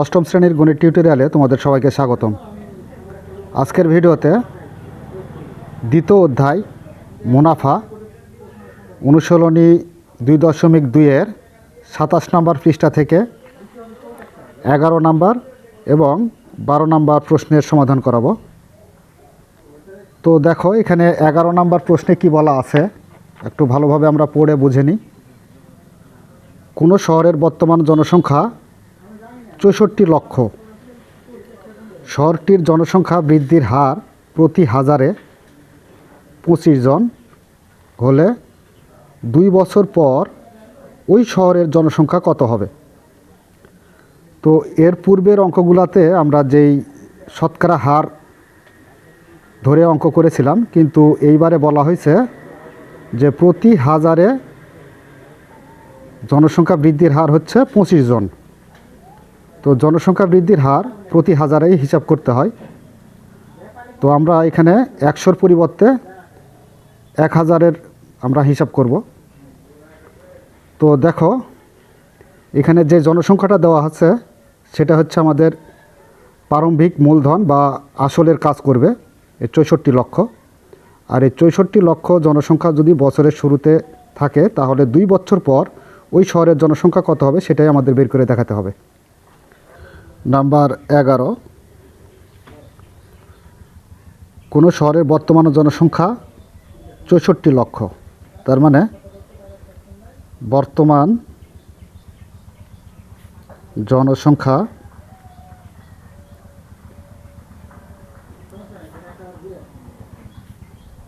অষ্টম শ্রেণির গণিত টিউটোরিয়ালে তোমাদের সবাইকে স্বাগতম। আজকের ভিডিওতে দ্বিতীয় অধ্যায় মুনাফা অনুশীলনী দুই দশমিক দুইয়ের সাতাশ নম্বর পৃষ্ঠা থেকে এগারো নাম্বার এবং বারো নাম্বার প্রশ্নের সমাধান করাবো। তো দেখো, এখানে এগারো নাম্বার প্রশ্নে কি বলা আছে? একটু ভালোভাবে আমরা পড়ে বুঝে নিই। কোনো শহরের বর্তমান জনসংখ্যা চৌষট্টি লক্ষ। শহরটির জনসংখ্যা বৃদ্ধির হার প্রতি হাজারে পঁচিশ জন হলে দুই বছর পর ওই শহরের জনসংখ্যা কত হবে? তো এর পূর্বের অঙ্কগুলাতে আমরা যেই শতকরা হার ধরে অঙ্ক করেছিলাম, কিন্তু এইবারে বলা হয়েছে যে প্রতি হাজারে জনসংখ্যা বৃদ্ধির হার হচ্ছে পঁচিশ জন। তো জনসংখ্যা বৃদ্ধির হার প্রতি হাজারেই হিসাব করতে হয়। তো আমরা এখানে একশোর পরিবর্তে এক হাজারের আমরা হিসাব করব। তো দেখো, এখানে যে জনসংখ্যাটা দেওয়া আছে, সেটা হচ্ছে আমাদের প্রারম্ভিক মূলধন বা আসলের কাজ করবে, এই চৌষট্টি লক্ষ। আর এই চৌষট্টি লক্ষ জনসংখ্যা যদি বছরের শুরুতে থাকে, তাহলে দুই বছর পর ওই শহরের জনসংখ্যা কত হবে, সেটাই আমাদের বের করে দেখাতে হবে। নাম্বার এগারো। কোনো শহরের বর্তমান জনসংখ্যা চৌষট্টি লক্ষ। তার মানে বর্তমান জনসংখ্যা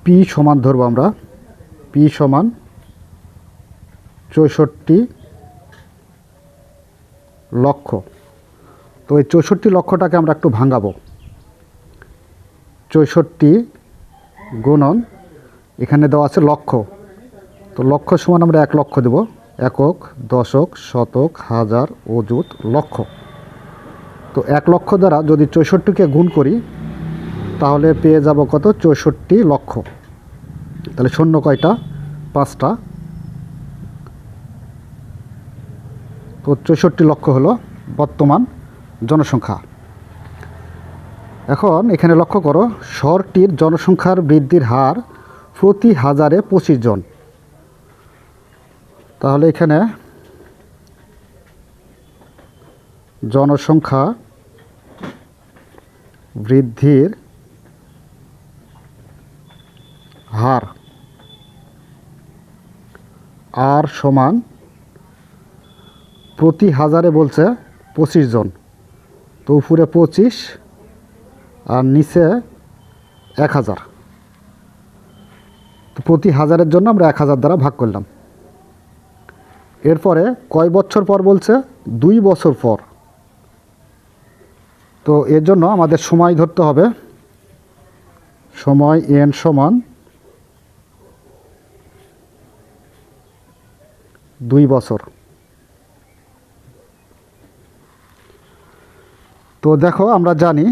পি সমান ধরবো আমরা। পি সমান চৌষট্টি লক্ষ। তো এই চৌষট্টি লক্ষটাকে আমরা একটু ভাঙাবো। চৌষট্টি গুণন, এখানে দেওয়া আছে লক্ষ। তো লক্ষ সমান আমরা এক লক্ষ দেব। একক, দশক, শতক, হাজার, অযুত, লক্ষ। তো এক লক্ষ দ্বারা যদি চৌষট্টিকে গুণ করি, তাহলে পেয়ে যাব কত? চৌষট্টি লক্ষ। তাহলে শূন্য কয়টা? পাঁচটা। তো চৌষট্টি লক্ষ হলো বর্তমান। জনসংখ্যা। এখন এখানে লক্ষ্য করো, শহরটির জনসংখ্যার বৃদ্ধির হার প্রতি হাজারে পঁচিশ জন। তাহলে এখানে জনসংখ্যা বৃদ্ধির হার আর সমান প্রতি হাজারে বলছে পঁচিশ জন। তো উপরে পঁচিশ আর নিচে এক হাজার। তো প্রতি হাজারের জন্য আমরা এক হাজার দ্বারা ভাগ করলাম। এরপরে কয় বছর পর বলছে? দুই বছর পর। তো এর জন্য আমাদের সময় ধরতে হবে। সময় এন সমান দুই বছর। তো দেখো, আমরা জানি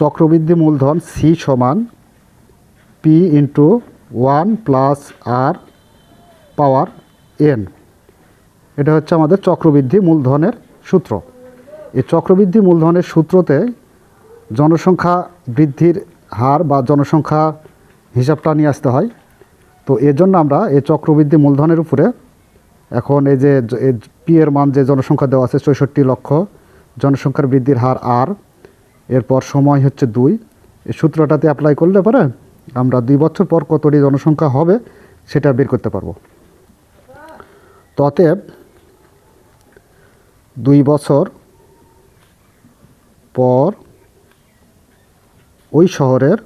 চক্রবৃদ্ধি মূলধন সি সমান P into one plus R power N এটা হচ্ছে আমাদের চক্রবৃদ্ধি মূলধনের সূত্র। এই চক্রবৃদ্ধি মূলধনের সূত্রতে জনসংখ্যা বৃদ্ধির হার বা জনসংখ্যা হিসাবটা নিয়ে আসতে হয়। তো এর জন্য আমরা এই চক্রবৃদ্ধি মূলধনের উপরে এখন এই যে পি এর মান যে জনসংখ্যা দেওয়া আছে চৌষট্টি লক্ষ জনসংখ্যার বৃদ্ধির হার আর, এরপর সময় হচ্ছে দুই। এই সূত্রটাতে অ্যাপ্লাই করলে পরে আমরা দুই বছর পর কতটি জনসংখ্যা হবে সেটা বের করতে পারব। তো অতএব দুই বছর পর ওই শহরের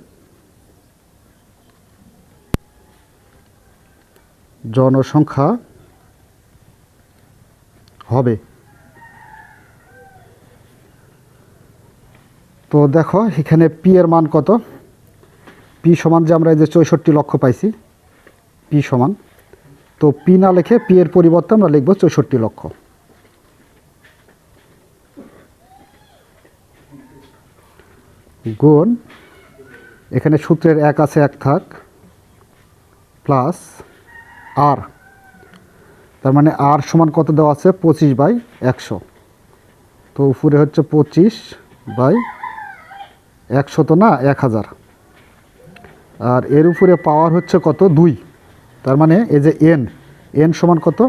জনসংখ্যা হবে। তো দেখো, এখানে পি এর মান কত? পি সমান যে আমরা এই যে চৌষট্টি লক্ষ পাইছি পি সমান। তো পি না লিখে পি এর পরিবর্তে আমরা লিখব চৌষট্টি লক্ষ। গুণ, এখানে সূত্রের এক আছে, এক থাক, প্লাস আর তার মানে আর সমান কত দেওয়া আছে? পঁচিশ বাই একশো। তো উপরে হচ্ছে পঁচিশ বাই একশত না, এক হাজার। আর এর উপরে পাওয়ার হচ্ছে কত? দুই। তার মানে এই যে এন এন সমান কত?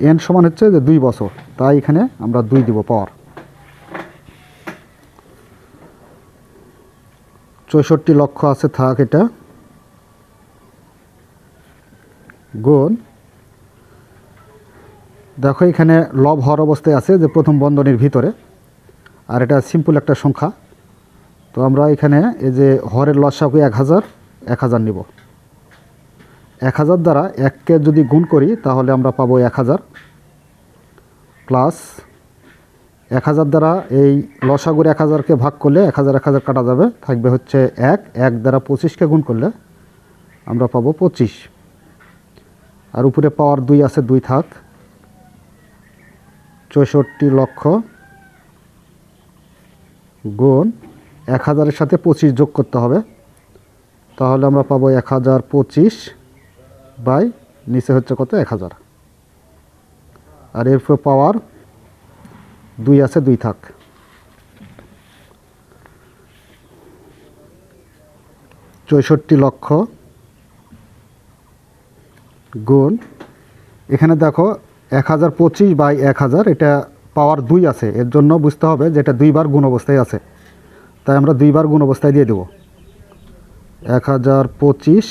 এন সমান হচ্ছে যে দুই বছর। তাই এখানে আমরা দুই দিব পাওয়ার চৌষট্টি লক্ষ আছে, থাক এটা। গুণ। দেখো এখানে লব হওয়ার অবস্থায় আছে যে প্রথম বন্ধনীর ভিতরে। আর এটা সিম্পল একটা সংখ্যা। তো আমরা এখানে এই যে হরের লসাগু এক হাজার এক হাজার নিব। এক হাজার দ্বারা এককে যদি গুণ করি, তাহলে আমরা পাবো এক হাজার। প্লাস এক হাজার দ্বারা এই লসাগুর এক হাজারকে ভাগ করলে এক হাজার এক হাজার কাটা যাবে, থাকবে হচ্ছে এক। এক দ্বারা পঁচিশকে গুণ করলে আমরা পাবো পঁচিশ। আর উপরে পাওয়ার দুই আছে, দুই থাক। চৌষট্টি লক্ষ গুণ এক হাজারের সাথে পঁচিশ যোগ করতে হবে। তাহলে আমরা পাবো এক হাজার পঁচিশ বাই নিচে হচ্ছে কত? এক হাজার। আর এরপর পাওয়ার দুই আছে, দুই থাক। চৌষট্টি লক্ষ গুণ। এখানে দেখো এক হাজার পঁচিশ বাই এক হাজার, এটা পাওয়ার দুই আছে। এর জন্য বুঝতে হবে যে এটা দুইবার গুণ অবস্থায় আছে। তাই আমরা দুইবার গুণ অবস্থায় দিয়ে দেব। এক হাজার পঁচিশ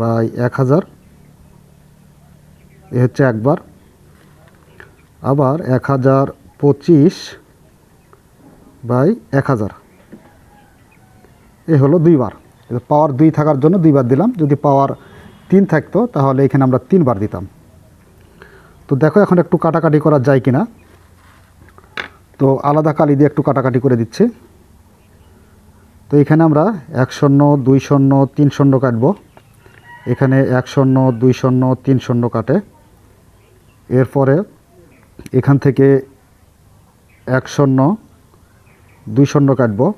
বাই এক হাজার, এ হচ্ছে একবার। আবার এক হাজার পঁচিশ বাই এক হাজার, এ হলো দুইবার। পাওয়ার দুই থাকার জন্য দুইবার দিলাম। যদি পাওয়ার তিন থাকতো, তাহলে এখানে আমরা তিনবার দিতাম। তো দেখো এখন একটু কাটাকাটি করা যায় কিনা। তো আলাদা কালি দিয়ে একটু কাটাকাটি করে দিচ্ছি। তো এখানে আমরা এক শূন্য, দুই শূন্য, তিন শূন্য কাটবো। এখানে এক শূন্য, দুই শূন্য, তিন শূন্য কাটে। এরপরে এখান থেকে এক শূন্য, দুই শূন্য কাটবো।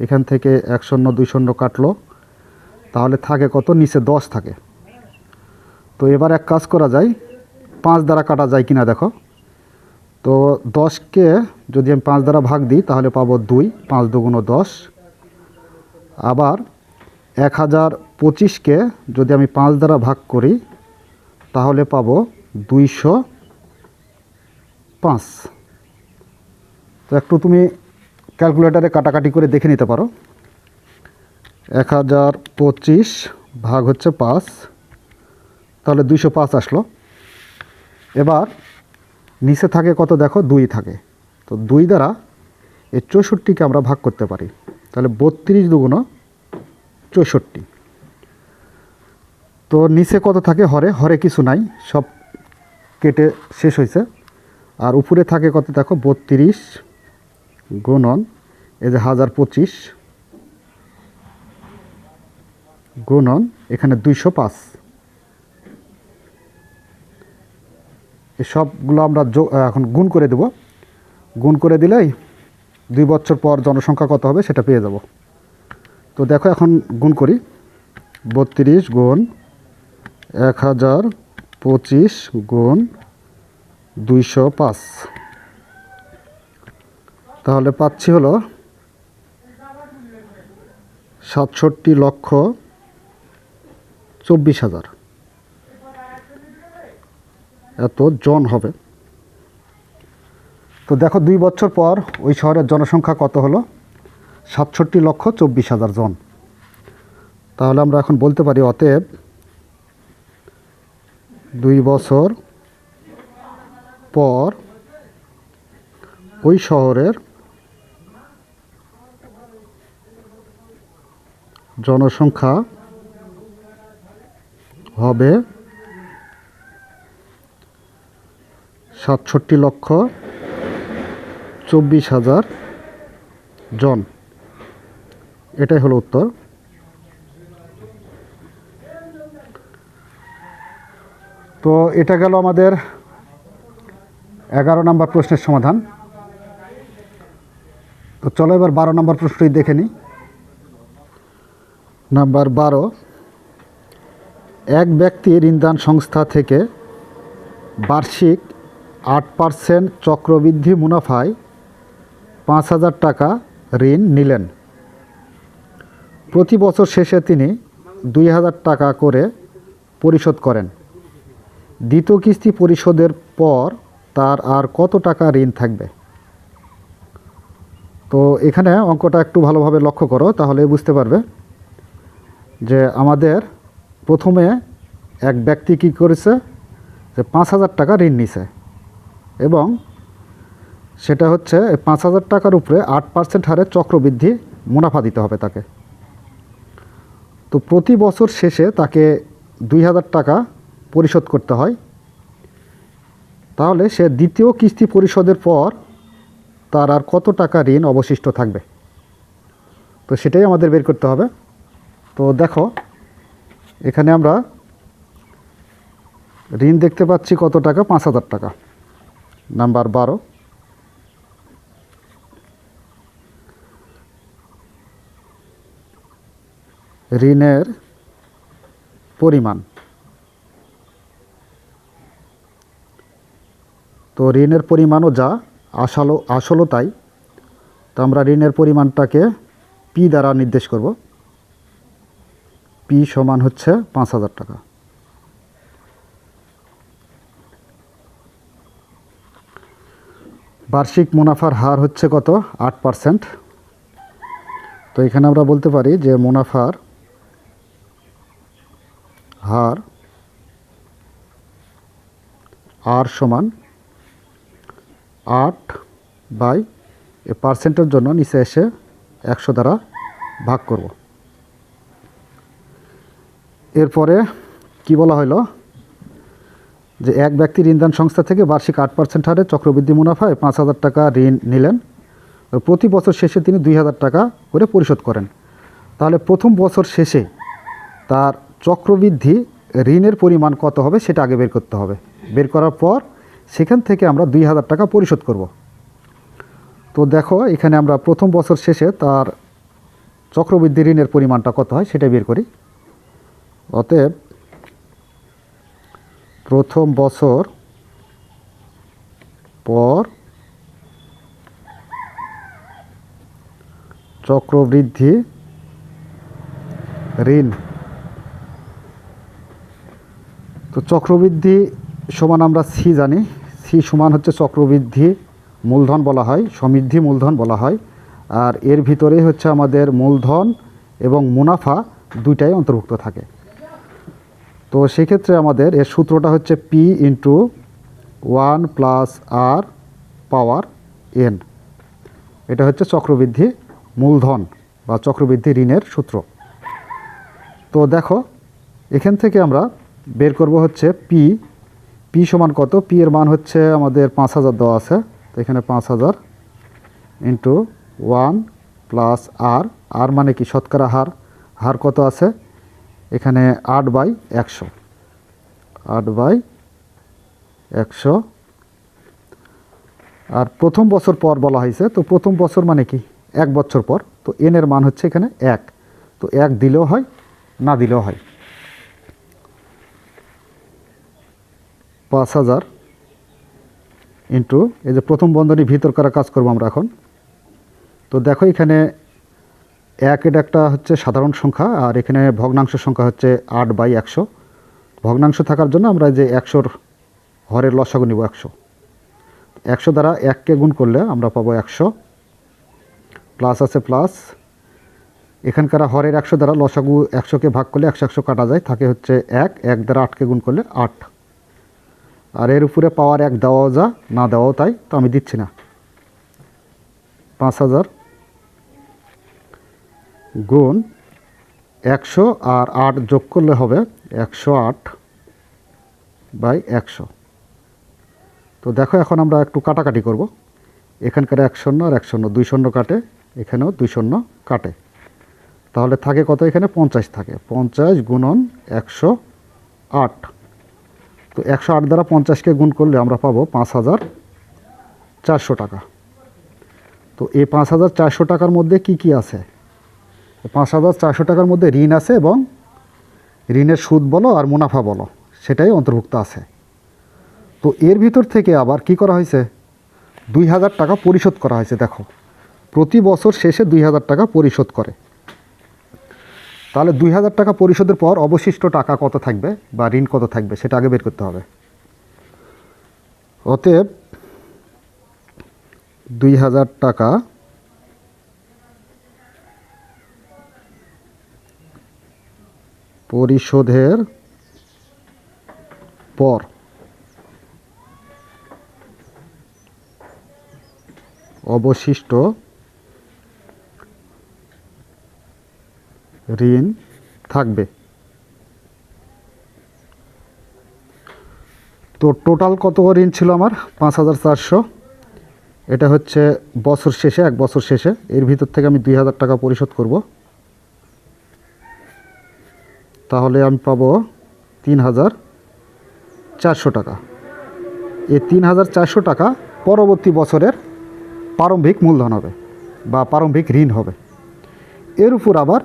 এখান থেকে এক শূন্য, দুই শূন্য কাটলো। তাহলে থাকে কত? নিচে দশ থাকে। তো এবার এক কাজ করা যায়। পাঁচ দ্বারা কাটা যায় কিনা দেখো। তো দশকে যদি আমি পাঁচ দ্বারা ভাগ দিই, তাহলে পাবো দুই, পাঁচ দুগুণ দশ। আবার এক হাজার পঁচিশকে যদি আমি পাঁচ দ্বারা ভাগ করি, তাহলে পাবো দুইশো পাঁচ। তো একটু তুমি ক্যালকুলেটারে কাটাকাটি করে দেখে নিতে পারো। এক হাজার পঁচিশ ভাগ হচ্ছে পাঁচ, তাহলে দুইশো পাঁচ আসলো। এবার নিচে থাকে কত দেখো? দুই থাকে। তো দুই দ্বারা এই চৌষট্টিকে আমরা ভাগ করতে পারি। তাহলে বত্রিশ দুগুণ চৌষট্টি। তো নিচে কত থাকে? হরে। হরে কিছু নাই। সব কেটে শেষ হয়েছে। আর উপরে থাকে কত? দেখো, বত্রিশ গুণন, এই যে হাজার পঁচিশ গুণন, এখানে দুইশো পাঁচ। সবগুলো আমরা এখন গুণ করে দেব। গুণ করে দিলেই দুই বছর পর জনসংখ্যা কত হবে সেটা পেয়ে যাব। তো দেখো এখন গুণ করি। বত্রিশ গুণ এক হাজার পঁচিশ গুণ দুইশো পাঁচ। তাহলে পাচ্ছি হলো সাতষট্টি লক্ষ চব্বিশ হাজার। এত জন হবে। তো দেখো, দুই বছর পর ওই শহরের জনসংখ্যা কত হলো? সাতষট্টি লক্ষ চব্বিশ হাজার জন। তাহলে আমরা এখন বলতে পারি, অতএব দুই বছর পর ওই শহরের জনসংখ্যা হবে সাতষট্টি লক্ষ চব্বিশ হাজার জন। এটাই হলো উত্তর। তো এটা গেল আমাদের এগারো নম্বর প্রশ্নের সমাধান। তো চলো এবার বারো নম্বর প্রশ্নটি দেখে নিই। নাম্বার বারো, এক ব্যক্তি ঋণদান সংস্থা থেকে বার্ষিক আট পার্সেন্ট চক্রবৃদ্ধি মুনাফায় পাঁচ হাজার টাকা ঋণ নিলেন। প্রতি বছর শেষে তিনি দুই হাজার টাকা করে পরিশোধ করেন। দ্বিতীয় কিস্তি পরিশোধের পর তার আর কত টাকা ঋণ থাকবে? তো এখানে অঙ্কটা একটু ভালোভাবে লক্ষ্য করো, তাহলে বুঝতে পারবে যে আমাদের প্রথমে এক ব্যক্তি কী করেছে? যে পাঁচ হাজার টাকা ঋণ নিছে এবং সেটা হচ্ছে পাঁচ হাজার টাকার উপরে আট পার্সেন্ট হারে চক্রবৃদ্ধি মুনাফা দিতে হবে তাকে। তো প্রতি বছর শেষে তাকে দুই হাজার টাকা পরিশোধ করতে হয়। তাহলে সে দ্বিতীয় কিস্তি পরিশোধের পর তার আর কত টাকা ঋণ অবশিষ্ট থাকবে? তো সেটাই আমাদের বের করতে হবে। তো দেখো, এখানে আমরা ঋণ দেখতে পাচ্ছি কত টাকা? পাঁচ হাজার টাকা। নাম্বার বারো। ঋণের পরিমাণ। তো ঋণের পরিমাণও যা আসলও আসলো তাই। তো আমরা ঋণের পরিমাণটাকে পি দ্বারা নির্দেশ করব। পি সমান হচ্ছে পাঁচ হাজার টাকা। বার্ষিক মুনাফার হার হচ্ছে কত? আট পার্সেন্ট। তো এখানে আমরা বলতে পারি যে মুনাফার হার আর সমান আট বাই এ পার্সেন্টের জন্য নিচে এসে একশো দ্বারা ভাগ করব। এরপরে কি বলা হলো যে এক ব্যক্তি ঋণদান সংস্থা থেকে বার্ষিক আট পার্সেন্ট হারে চক্রবৃদ্ধি মুনাফায় পাঁচ হাজার টাকা ঋণ নিলেন। প্রতি বছর শেষে তিনি দুই হাজার টাকা করে পরিশোধ করেন। তাহলে প্রথম বছর শেষে তার চক্রবৃদ্ধি ঋণের পরিমাণ কত হবে সেটা আগে বের করতে হবে। বের করার পর সেখান থেকে আমরা দুই হাজার টাকা পরিশোধ করব। তো দেখো, এখানে আমরা প্রথম বছর শেষে তার চক্রবৃদ্ধি ঋণের পরিমাণটা কত হয় সেটা বের করি। অতএব প্রথম বছর পর চক্রবৃদ্ধি ঋণ তো চক্রবৃদ্ধি সমান আমরা সি জানি। সি সমান হচ্ছে চক্রবৃদ্ধি মূলধন বলা হয়, সমৃদ্ধি মূলধন বলা হয়। আর এর ভিতরে হচ্ছে আমাদের মূলধন এবং মুনাফা দুইটাই অন্তর্ভুক্ত থাকে। তো সেক্ষেত্রে আমাদের এর সূত্রটা হচ্ছে P into one plus R power N এটা হচ্ছে চক্রবৃদ্ধি মূলধন বা চক্রবৃদ্ধি ঋণের সূত্র। তো দেখো, এখান থেকে আমরা বের করব হচ্ছে পি পি সমান কত? পি এর মান হচ্ছে আমাদের পাঁচ হাজার দেওয়া আছে। তো এখানে পাঁচ হাজার into one plus R R মানে কি? শতকরা হার। হার কত আছে? এখানে আট বাই একশো। আট বাই একশো। আর প্রথম বছর পর বলা হয়েছে। তো প্রথম বছর মানে কি? এক বছর পর। তো এনের মান হচ্ছে এখানে এক। তো এক দিলেও হয়, না দিলেও হয়। পাঁচ হাজার ইন্টু এই যে প্রথম বন্ধনী ভিতর করা কাজ করব আমরা এখন। তো দেখো এখানে এক এটা একটা হচ্ছে সাধারণ সংখ্যা, আর এখানে ভগ্নাংশ সংখ্যা হচ্ছে আট বাই একশো। ভগ্নাংশ থাকার জন্য আমরা যে একশোর হরের লসাগু নিব একশো। একশো দ্বারা এককে গুণ করলে আমরা পাবো একশো। প্লাস আছে প্লাস। এখানকার হরের একশো দ্বারা লসাগু একশোকে ভাগ করলে একশো একশো কাটা যায়, থাকে হচ্ছে এক। এক দ্বারা আটকে গুণ করলে আট। আর এর উপরে পাওয়ার এক দেওয়াও যা, না দেওয়াও তাই, তো আমি দিচ্ছি না। পাঁচ হাজার গুণ একশো আর আট যোগ করলে হবে একশো আট বাই একশো। তো দেখো এখন আমরা একটু কাটাকাটি করব। এখানকার এক শূন্য আর এক শূন্য, দুই শূন্য কাটে, এখানেও দুই শূন্য কাটে। তাহলে থাকে কত এখানে? পঞ্চাশ থাকে। পঞ্চাশ গুণন একশো আট। তো একশো আট দ্বারা পঞ্চাশকে গুণ করলে আমরা পাবো পাঁচ হাজার চারশো টাকা। তো এই পাঁচ হাজার চারশো টাকার মধ্যে কি কি আছে? পাঁচ হাজার চারশো টাকার মধ্যে ঋণ আছে এবং ঋণের সুদ বলো আর মুনাফা বলো, সেটাই অন্তর্ভুক্ত আছে। তো এর ভিতর থেকে আবার কি করা হয়েছে? দুই হাজার টাকা পরিশোধ করা হয়েছে, দেখো। প্রতি বছর শেষে দুই হাজার টাকা পরিশোধ করে। তাহলে দুই হাজার টাকা পরিশোধের পর অবশিষ্ট টাকা কত থাকবে বা ঋণ কত থাকবে সেটা আগে বের করতে হবে। অতএব দুই হাজার টাকা পরিশোধের পর অবশিষ্ট ঋণ থাকবে। তো টোটাল কত ঋণ ছিল আমার? পাঁচ হাজার চারশো। এটা হচ্ছে বছর শেষে, এক বছর শেষে। এর ভিতর থেকে আমি দুই হাজার টাকা পরিশোধ করব। তাহলে আমি পাবো তিন হাজার চারশো টাকা। এই তিন হাজার চারশো টাকা পরবর্তী বছরের প্রারম্ভিক মূলধন হবে বা প্রারম্ভিক ঋণ হবে। এর উপর আবার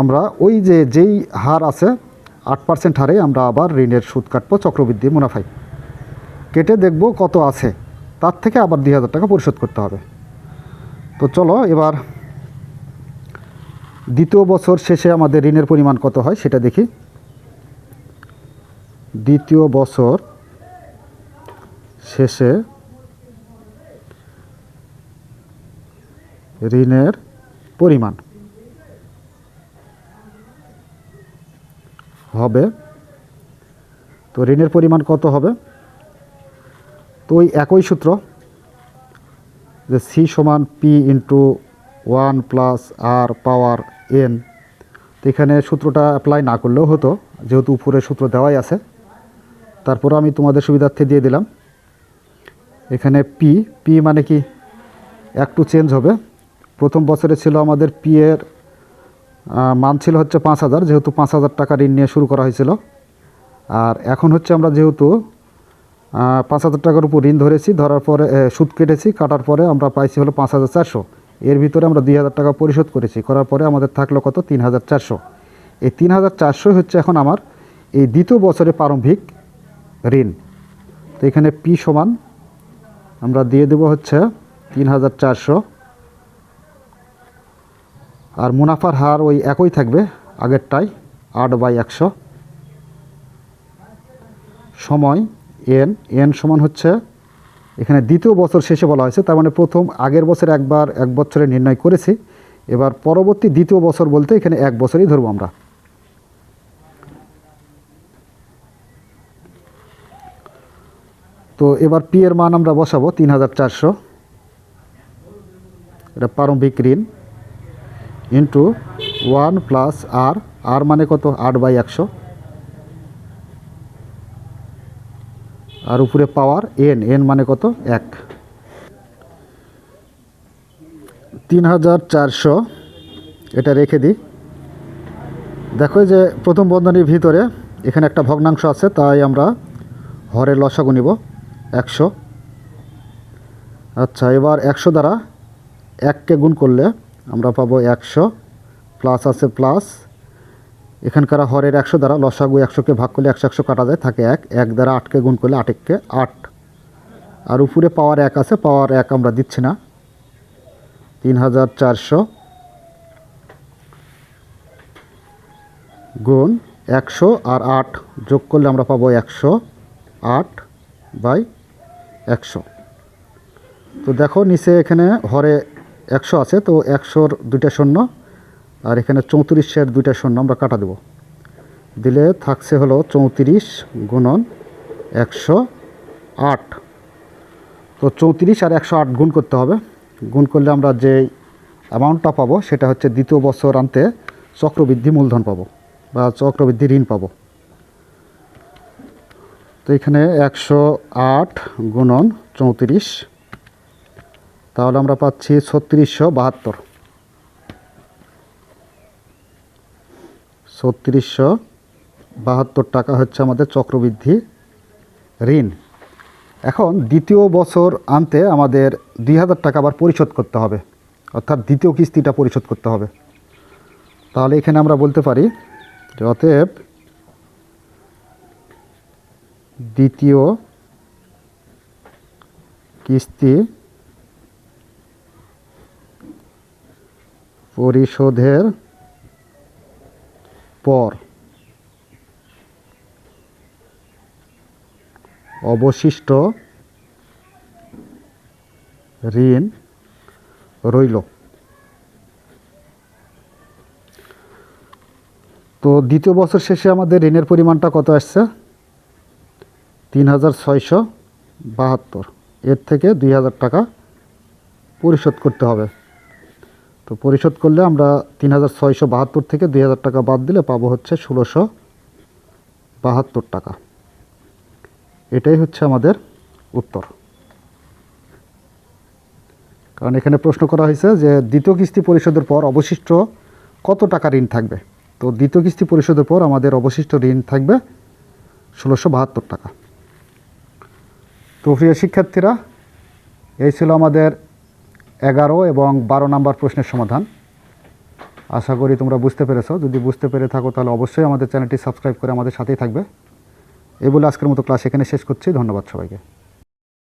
আমরা ওই যে যেই হার আছে, আট পার্সেন্ট হারে আমরা আবার ঋণের সুদ কাটবো, চক্রবৃদ্ধি মুনাফায়। কেটে দেখব কত আছে, তার থেকে আবার দুই হাজার টাকা পরিশোধ করতে হবে। তো চলো এবার দ্বিতীয় বছর শেষে আমাদের ঋণের পরিমাণ কত হয় সেটা দেখি। দ্বিতীয় বছর শেষে ঋণের পরিমাণ। তো ঋণের পরিমাণ কত হবে? তো ওই একই সূত্র যে সি সমান P into one plus R power N তো এখানে সূত্রটা অ্যাপ্লাই না করলেও হতো, যেহেতু উপরে সূত্র দেওয়াই আছে। তারপর আমি তোমাদের সুবিধার্থে দিয়ে দিলাম। এখানে পি পি মানে কি? একটু চেঞ্জ হবে। প্রথম বছরে ছিল আমাদের পি এর মান ছিল হচ্ছে পাঁচ হাজার, যেহেতু পাঁচ হাজার টাকা ঋণ নিয়ে শুরু করা হয়েছিল। আর এখন হচ্ছে আমরা যেহেতু পাঁচ হাজার টাকার উপর ঋণ ধরেছি, ধরার পরে সুদ কেটেছি, কাটার পরে আমরা পাইছি হলো পাঁচ হাজার চারশো। এর ভিতরে আমরা দুই হাজার টাকা পরিশোধ করেছি, করার পরে আমাদের থাকল কত? তিন হাজার চারশো। এই তিন হাজার চারশোই হচ্ছে এখন আমার এই দ্বিতীয় বছরে প্রারম্ভিক ঋণ। তো এখানে পি সমান, আমরা দিয়ে দেব হচ্ছে তিন হাজার চারশো। আর মুনাফার হার ওই একই থাকবে আগেরটাই আট বাই একশো। সময় এন এন সমান হচ্ছে, এখানে দ্বিতীয় বছর শেষে বলা হয়েছে, তার মানে প্রথম আগের বছর একবার, এক বছরে নির্ণয় করেছি। এবার পরবর্তী দ্বিতীয় বছর বলতে এখানে এক বছরই ধরবো আমরা। তো এবার পি এর মান আমরা বসাবো, তিন হাজার চারশো। এটা প্রারম্ভিক ঋণ। Into one plus R R মানে কত? আট বাই একশো। আর উপরে পাওয়ার এন এন মানে কত? এক। তিন হাজার চারশো, এটা রেখে দিই। দেখো যে প্রথম বন্ধনীর ভিতরে এখানে একটা ভগ্নাংশ আছে, তাই আমরা হরের লসাগু নিব, একশো। আচ্ছা এবার একশো দ্বারা এককে গুণ করলে আমরা পাবো একশো প্লাস আছে প্লাস এখানকার হরের একশো দ্বারা লসাগু একশোকে ভাগ করলে একশো একশো কাটা যায়, থাকে এক। এক দ্বারা আটকে গুণ করলে আটেককে আট। আর উপরে পাওয়ার এক আছে পাওয়ার এক আমরা দিচ্ছি না। তিন হাজার চারশো গুণ একশো আর আট যোগ করলে আমরা পাবো একশো আট বাই একশো। তো দেখো নিচে এখানে হরে একশো আছে, তো একশোর দুইটা শূন্য, আর এখানে চৌত্রিশের দুইটা শূন্য আমরা কাটা দেব। দিলে থাকছে হলো চৌত্রিশ গুণন একশো আট। তো চৌত্রিশ আর একশো আট গুণ করতে হবে। গুণ করলে আমরা যে অ্যামাউন্টটা পাবো, সেটা হচ্ছে দ্বিতীয় বছর আনতে চক্রবৃদ্ধি মূলধন পাবো, বা চক্রবৃদ্ধি ঋণ পাবো। তো এখানে একশো আট গুণন চৌত্রিশ তাহলে আমরা পাচ্ছি ছত্রিশশো বাহাত্তর। ছত্রিশশো বাহাত্তর টাকা হচ্ছে আমাদের চক্রবৃদ্ধি ঋণ। এখন দ্বিতীয় বছর আনতে আমাদের দুই হাজার টাকা আবার পরিশোধ করতে হবে। অর্থাৎ দ্বিতীয় কিস্তিটা পরিশোধ করতে হবে। তাহলে এখানে আমরা বলতে পারি যে অতএব দ্বিতীয় কিস্তি পরিশোধের পর অবশিষ্ট ঋণ রইল। তো দ্বিতীয় বছর শেষে আমাদের ঋণের পরিমাণটা কত আসছে? তিন হাজার ছয়শো বাহাত্তর। এর থেকে দুই হাজার টাকা পরিশোধ করতে হবে। তো পরিশোধ করলে আমরা তিন হাজার ছয়শো বাহাত্তর থেকে দুই হাজার টাকা বাদ দিলে পাবো হচ্ছে ষোলোশো বাহাত্তর টাকা। এটাই হচ্ছে আমাদের উত্তর। কারণ এখানে প্রশ্ন করা হয়েছে যে দ্বিতীয় কিস্তি পরিশোধের পর অবশিষ্ট কত টাকা ঋণ থাকবে? তো দ্বিতীয় কিস্তি পরিশোধের পর আমাদের অবশিষ্ট ঋণ থাকবে ষোলোশো বাহাত্তর টাকা। তো প্রিয় শিক্ষার্থীরা, এই ছিল আমাদের এগারো এবং বারো নাম্বার প্রশ্নের সমাধান। আশা করি তোমরা বুঝতে পেরেছ। যদি বুঝতে পেরে থাকো, তাহলে অবশ্যই আমাদের চ্যানেলটি সাবস্ক্রাইব করে আমাদের সাথেই থাকবে। এই বলে আজকের মতো ক্লাস এখানে শেষ করছি। ধন্যবাদ সবাইকে।